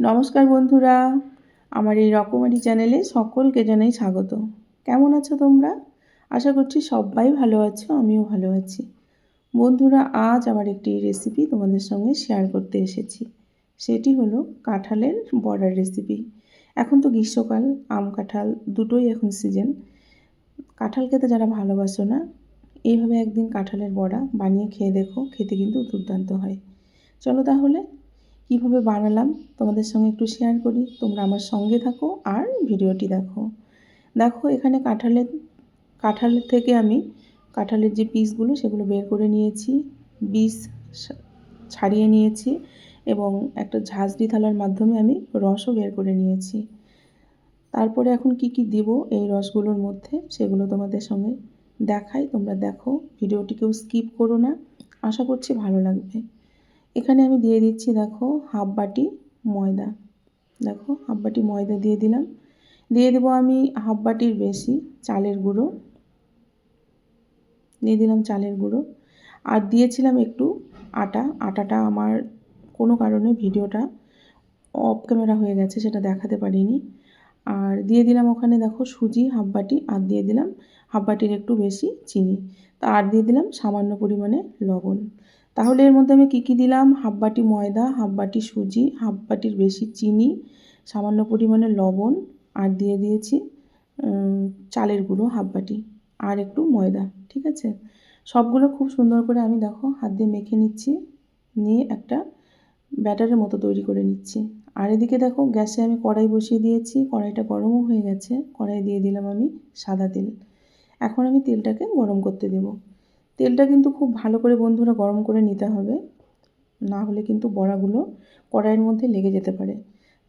নমস্কার বন্ধুরা, আমার এই রকমারি চ্যানেলে সকলকে জানাই স্বাগত। কেমন আছো তোমরা? আশা করছি সবাই ভালো আছো, আমিও ভালো আছি। বন্ধুরা, আজ আমার একটি রেসিপি তোমাদের সঙ্গে শেয়ার করতে এসেছি। সেটি হলো কাঁঠালের বড়ার রেসিপি এখন তো গ্রীষ্মকাল, আম কাঁঠাল দুটোই এখন সিজন কাঁঠাল খেতে যারা ভালোবাসো না, এইভাবে একদিন কাঁঠালের বড়া বানিয়ে খেয়ে দেখো, খেতে কিন্তু দুর্দান্ত হয়। চলো তাহলে কীভাবে বানালাম তোমাদের সঙ্গে একটু শেয়ার করি। তোমরা আমার সঙ্গে থাকো আর ভিডিওটি দেখো। দেখো, এখানে কাঁঠালের কাঁঠালের থেকে আমি কাঁঠালের যে পিসগুলো সেগুলো বের করে নিয়েছি। বীজ ছাড়িয়ে নিয়েছি এবং একটা ঝাঁঝরি থালার মাধ্যমে আমি রসও বের করে নিয়েছি। তারপরে এখন কি কি দেব এই রসগুলোর মধ্যে, সেগুলো তোমাদের সঙ্গে দেখাই। তোমরা দেখো ভিডিওটিকেও স্কিপ করো না। আশা করছি ভালো লাগবে। এখানে আমি দিয়ে দিচ্ছি, দেখো, হাফ বাটি ময়দা। দেখো, হাফ বাটি ময়দা দিয়ে দিলাম। দিয়ে দেবো আমি হাফ বাটির বেশি চালের গুঁড়ো। দিয়ে দিলাম চালের গুঁড়ো। আর দিয়েছিলাম একটু আটা। আটাটা আমার কোনো কারণে ভিডিওটা অফ ক্যামেরা হয়ে গেছে, সেটা দেখাতে পারিনি। আর দিয়ে দিলাম ওখানে, দেখো, সুজি হাফ বাটি, আর দিয়ে দিলাম হাফ বাটির একটু বেশি চিনি। তা আর দিয়ে দিলাম সামান্য পরিমাণে লবণ। তাহলে এর মধ্যে আমি কী কী দিলাম? হাফ বাটি ময়দা হাফ বাটি সুজি হাফ বাটির বেশি চিনি, সামান্য পরিমাণে লবণ, আর দিয়ে দিয়েছি চালের গুঁড়ো হাফ বাটি আর একটু ময়দা, ঠিক আছে? সবগুলো খুব সুন্দর করে আমি দেখো হাত দিয়ে মেখে নিচ্ছি, নিয়ে একটা ব্যাটারের মতো তৈরি করে নিচ্ছি। আর এদিকে দেখো গ্যাসে আমি কড়াই বসিয়ে দিয়েছি, কড়াইটা গরমও হয়ে গেছে, কড়াই দিয়ে দিলাম আমি সাদা তেল। এখন আমি তেলটাকে গরম করতে দেবো। তেলটা কিন্তু খুব ভালো করে বন্ধুরা গরম করে নিতে হবে। না হলে কিন্তু বড়াগুলো কড়াইয়ের মধ্যে লেগে যেতে পারে।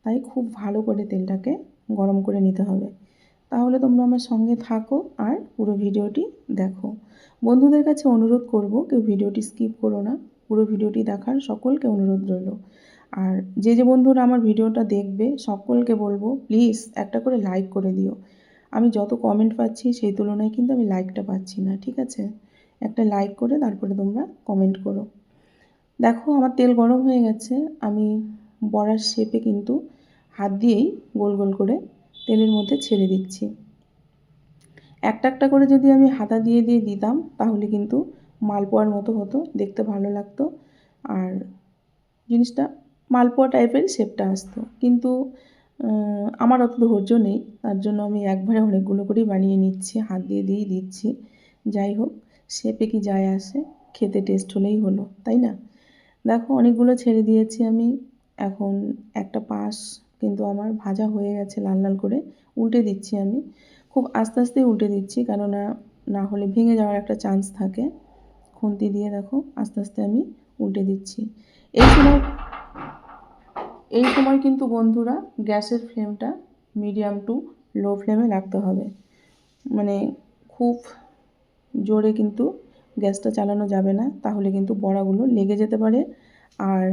তাই খুব ভালো করে তেলটাকে গরম করে নিতে হবে। তাহলে তোমরা আমার সঙ্গে থাকো আর পুরো ভিডিওটি দেখো। বন্ধুদের কাছে অনুরোধ করব, কেউ ভিডিওটি স্কিপ করো না। পুরো ভিডিওটি দেখার সকলকে অনুরোধ রইল। আর যে যে বন্ধুরা আমার ভিডিওটা দেখবে, সকলকে বলব প্লিজ একটা করে লাইক করে দিও। আমি যত কমেন্ট পাচ্ছি, সেই তুলনায় কিন্তু আমি লাইকটা পাচ্ছি না, ঠিক আছে? একটা লাইক করে তারপরে তোমরা কমেন্ট করো। দেখো আমার তেল গরম হয়ে গেছে, আমি বড়ার শেপে কিন্তু হাত দিয়েই গোল গোল করে তেলের মধ্যে ছেড়ে দিচ্ছি। একটা একটা করে যদি আমি হাতা দিয়ে দিয়ে দিতাম, তাহলে কিন্তু মালপোয়ার মতো হতো, দেখতে ভালো লাগতো। আর জিনিসটা মালপোয়া টাইপের শেপটা আসতো। কিন্তু আমার অত ধৈর্য নেই, তার জন্য আমি একবারে অনেকগুলো করেই বানিয়ে নিচ্ছি, হাত দিয়ে দিয়েই দিচ্ছি। যাই হোক শেপে কি যায় আসে, খেতে টেস্ট হলেই হলো, তাই না? দেখো, অনেকগুলো ছেড়ে দিয়েছি আমি, এখন একটা পাশ কিন্তু আমার ভাজা হয়ে গেছে লাল লাল করে, উল্টে দিচ্ছি আমি। খুব আস্তে আস্তেই উল্টে দিচ্ছি, কেননা না হলে ভেঙে যাওয়ার একটা চান্স থাকে। খুন্তি দিয়ে দেখো, আস্তে আস্তে আমি উল্টে দিচ্ছি। এই সময় এই সময় কিন্তু বন্ধুরা গ্যাসের ফ্লেমটা মিডিয়াম টু লো ফ্লেমে রাখতে হবে। মানে খুব জোরে কিন্তু গ্যাসটা চালানো যাবে না, তাহলে কিন্তু বড়াগুলো লেগে যেতে পারে আর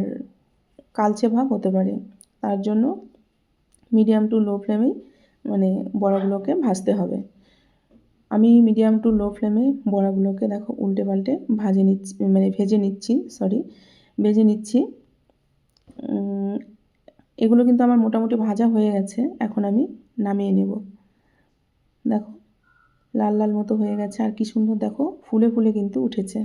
কালচে ভাব হতে পারে। তার জন্য মিডিয়াম টু লো ফ্লেমেই মানে বড়াগুলোকে ভাজতে হবে। আমি মিডিয়াম টু লো ফ্লেমে বড়াগুলোকে দেখো উল্টে পাল্টে ভাজে নিচ্ছি মানে ভেজে নিচ্ছি সরি ভেজে নিচ্ছি। এগুলো কিন্তু আমার মোটামুটি ভাজা হয়ে গেছে, এখন আমি নামিয়ে নেব। দেখো লাল লাল মতো হয়ে গেছে। আর কি সুন্দর দেখো, ফুলে ফুলে কিন্তু উঠেছে।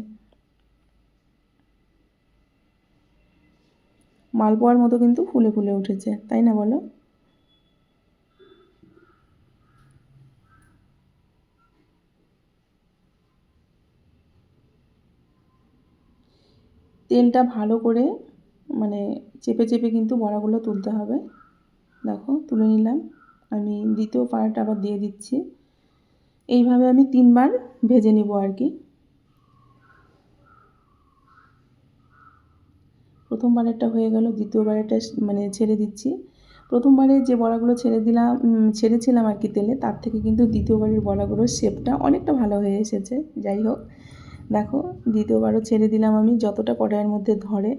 মালপোয়ার মতো কিন্তু ফুলে ফুলে উঠেছে, তাই না বলো? তেলটা ভালো করে মানে চেপে চেপে কিন্তু বড়াগুলো তুলতে হবে। দেখো, তুলে নিলাম। আমি দ্বিতীয় পার্ট আবার দিয়ে দিচ্ছি। এইভাবে আমি তিনবার ভেজে নিব আর কি। প্রথমবারেরটা হয়ে গেল, দ্বিতীয়বারেরটা মানে ছেড়ে দিচ্ছি। প্রথমবারে যে বড়াগুলো ছেড়ে দিলাম ছেড়েছিলাম আর কি তেলে, তার থেকে কিন্তু দ্বিতীয়বারের বড়াগুলোর শেপটা অনেকটা ভালো হয়ে এসেছে। যাই হোক, দেখো, দ্বিতীয়বারও ছেড়ে দিলাম আমি, যতটা কড়াইয়ের মধ্যে ধরে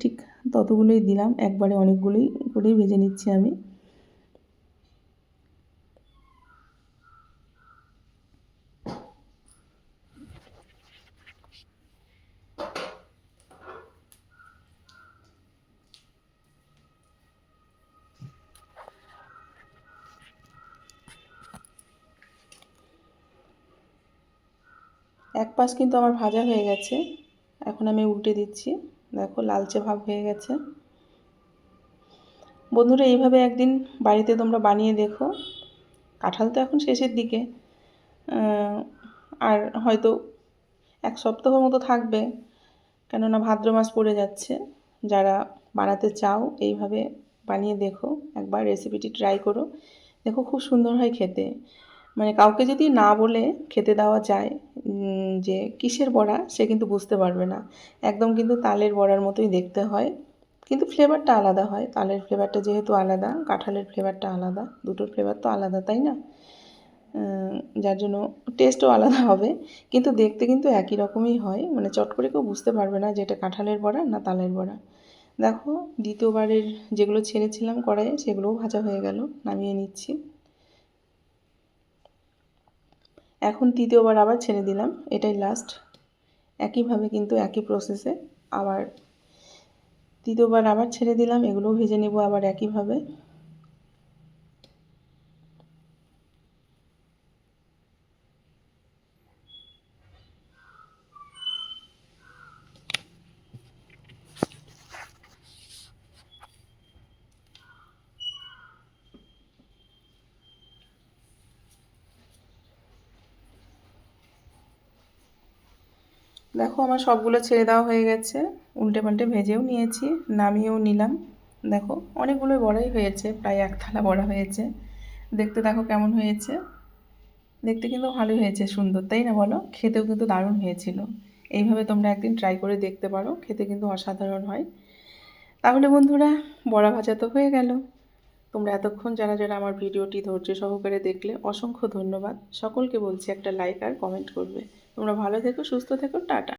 ঠিক ততগুলোই দিলাম, একবারে অনেকগুলোই করেই ভেজে নিচ্ছি আমি। এক পাশ কিন্তু আমার ভাজা হয়ে গেছে। এখন আমি উল্টে দিচ্ছি। দেখো, লালচে ভাব হয়ে গেছে। বন্ধুরা, এইভাবে একদিন বাড়িতে তোমরা বানিয়ে দেখো। কাঁঠাল তো এখন শেষের দিকে। আর হয়তো এক সপ্তাহ মতো থাকবে, কেননা ভাদ্র মাস পড়ে যাচ্ছে। যারা বানাতে চাও, এইভাবে বানিয়ে দেখো। একবার রেসিপিটি ট্রাই করো। দেখো, খুব সুন্দর হয় খেতে। মানে কাউকে যদি না বলে খেতে দেওয়া যায় যে কিসের বড়া, সে কিন্তু বুঝতে পারবে না। একদম কিন্তু তালের বড়ার মতোই দেখতে হয়। কিন্তু ফ্লেভারটা আলাদা হয়। তালের ফ্লেভারটা যেহেতু আলাদা, কাঁঠালের ফ্লেভারটা আলাদা, দুটোর ফ্লেভার তো আলাদা, তাই না? যার জন্য টেস্টও আলাদা হবে। কিন্তু দেখতে কিন্তু একই রকমই হয়। মানে চট করে কেউ বুঝতে পারবে না যে এটা কাঁঠালের বড়া না তালের বড়া। দেখো, দ্বিতীয়বারের যেগুলো ছেড়েছিলাম কড়াইয়ে, সেগুলোও ভাজা হয়ে গেল। নামিয়ে নিচ্ছি। এখন তৃতীয়বার আবার ছেড়ে দিলাম, এটাই লাস্ট একইভাবে কিন্তু একই প্রসেসে আবার তৃতীয়বার আবার ছেড়ে দিলাম, এগুলোও ভেজে নেব আবার একইভাবে। দেখো আমার সবগুলো ছেড়ে দেওয়া হয়ে গেছে। উল্টে পাল্টে ভেজেও নিয়েছি, নামিয়েও নিলাম। দেখো, অনেকগুলো বড়াই হয়েছে, প্রায় এক থালা বড়া হয়েছে। দেখতে দেখো কেমন হয়েছে। দেখতে কিন্তু ভালো হয়েছে, সুন্দর, তাই না বলো? খেতেও কিন্তু দারুণ হয়েছিল। এইভাবে তোমরা একদিন ট্রাই করে দেখতে পারো, খেতে কিন্তু অসাধারণ হয়। তাহলে বন্ধুরা, বড়া ভাজা তো হয়ে গেল। তোমরা এতক্ষণ যারা যারা আমার ভিডিওটি ধৈর্য সহকারে দেখলে অসংখ্য ধন্যবাদ। সকলকে বলছি একটা লাইক আর কমেন্ট করবে। তোমরা ভালো থেকো, সুস্থ থেকো, টাটা।